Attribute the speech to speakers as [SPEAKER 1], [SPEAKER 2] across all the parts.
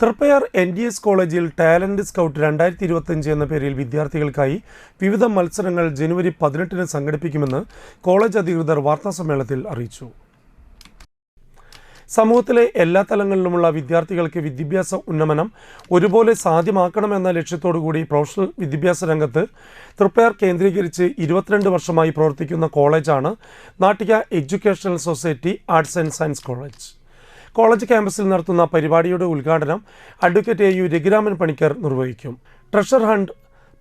[SPEAKER 1] Triprayar N D S കോളേജിൽ talent scout രണ്ടായിരത്തി ഇരുപത്തഞ്ച് എന്ന പേരിൽ വിദ്യാർത്ഥികൾക്കായി വിവിധ മത്സരങ്ങൾ ജനുവരി പതിനെട്ടിന് സംഘടിപ്പിക്കുമെന്ന് കോളേജ് അധികൃതർ വാർത്താസമ്മേളനത്തിൽ അറിയിച്ചു. സമൂഹത്തിലെ എല്ലാ തലങ്ങളിലുമുള്ള വിദ്യാർത്ഥികൾക്ക് വിദ്യാഭ്യാസ ഉന്നമനം ഒരുപോലെ സാധ്യമാക്കണമെന്ന ലക്ഷ്യത്തോടുകൂടി പ്രൊഫഷണൽ വിദ്യാഭ്യാസ രംഗത്ത് തൃപ്പയാർ കേന്ദ്രീകരിച്ച് ഇരുപത്തിരണ്ട് വർഷമായി പ്രവർത്തിക്കുന്ന കോളേജാണ് Nattika educational society arts and science college. College ക്യാമ്പസിൽ നടത്തുന്ന പരിപാടിയുടെ ഉദ്ഘാടനം advocate A U Raghuraman Panicker നിർവഹിക്കും. Treasure hunt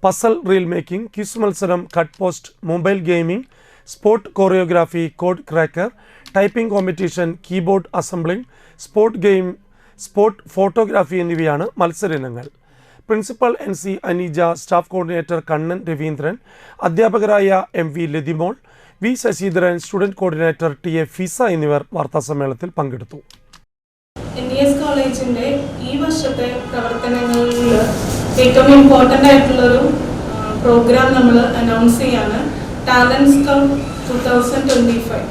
[SPEAKER 1] puzzle reel making quiz മത്സരം cut post mobile gaming sport choreography code cracker typing competition keyboard assembling sport game sport photography എന്നിവയാണ് മത്സര ഇനങ്ങൾ principal N C Aneeja staff coordinator Kannan Raveendran അധ്യാപകരായ M V Lathimol V Sasheedharan student coordinator T A Fiza എന്നിവർ വാർത്താസമ്മേളനത്തിൽ പങ്കെടുത്തു.
[SPEAKER 2] N D S കോളേജിന്റെ ഈ വർഷത്തെ പ്രവർത്തനങ്ങളിൽ ഏറ്റവും ഇമ്പോർട്ടന്റ് ആയിട്ടുള്ളൊരു പ്രോഗ്രാം നമ്മൾ അനൗൺസ് ചെയ്യാണ്. Talent scout two thousand twenty five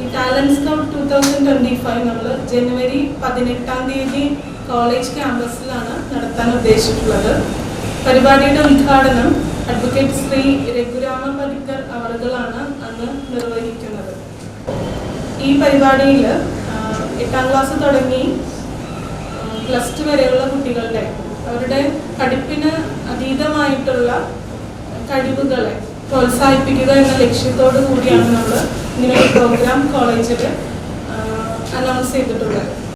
[SPEAKER 2] ഈ talent scout two thousand twenty five നമ്മൾ ജനുവരി പതിനെട്ടാം തീയതി കോളേജ് ക്യാമ്പസിലാണ് നടത്താൻ ഉദ്ദേശിച്ചിട്ടുള്ളത്. പരിപാടിയുടെ ഉദ്ഘാടനം അഡ്വക്കേറ്റ് ശ്രീ രഘുരാമ പതിക്കർ അവറുകളാണ് അന്ന് നിർവഹിക്കുന്നത്. ഈ പരിപാടിയിൽ എട്ടാം ക്ലാസ് തുടങ്ങി പ്ലസ് ടു വരെയുള്ള കുട്ടികളുടെ അവരുടെ പഠിപ്പിന് അതീതമായിട്ടുള്ള കഴിവുകളെ പ്രോത്സാഹിപ്പിക്കുക എന്ന ലക്ഷ്യത്തോടു കൂടിയാണ് നമ്മൾ ഇങ്ങനെ പ്രോഗ്രാം കോളേജിൽ അനൗൺസ് ചെയ്തിട്ടുള്ളത്.